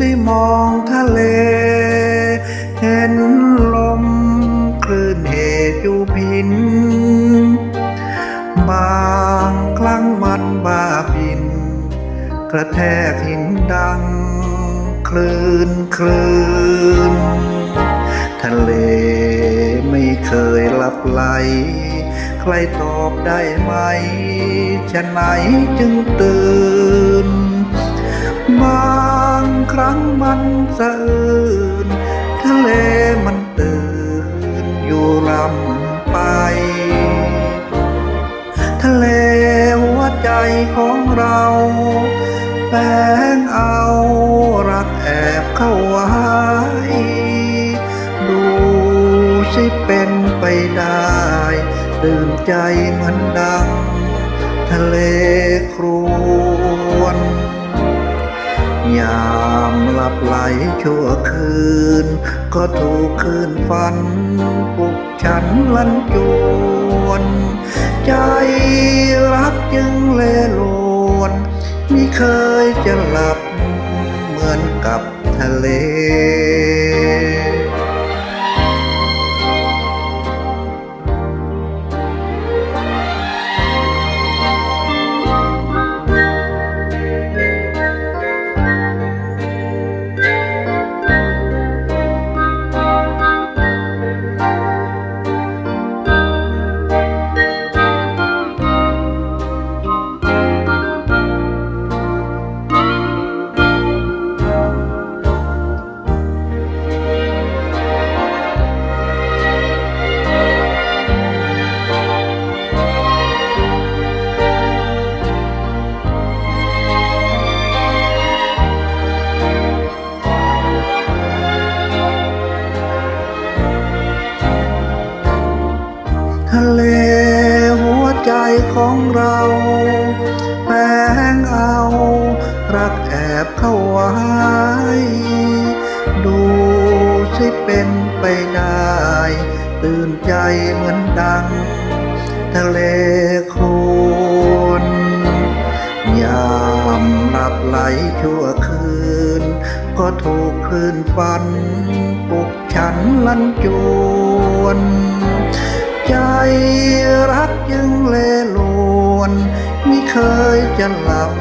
สิมองทะเล เห็นลมคลื่นเหตุอยู่พิน บางครั้งมันบ้าบิน กระแทกหินดัง คลื่นคลื่น ทะเลไม่เคยหลับไหลใครตอบได้ไหม ฉะไหนจึงตื่น เราแฝงเอารักแอบเข้าไว้ ดูสิเป็นไปได้ตื่นใจเหมือนดัง ทะเลครวนยามหลับไหลชั่วคืน ก็ถูกคืนฝันปลุกฉันลันจวน ใจรักจึงเลลว ม่เคยจะหลับเหมือนกับทะเล ของเราแฝงเอา รักแอบเข้าไว้ ดูสิเป็นไปได้ ตื่นใจเหมือนดัง ทะเลโครนยามหลับไหลชั่วคืน ก็ถูกคลื่นฟันปลุกฉันลันจวน ใจรักยังเล ลว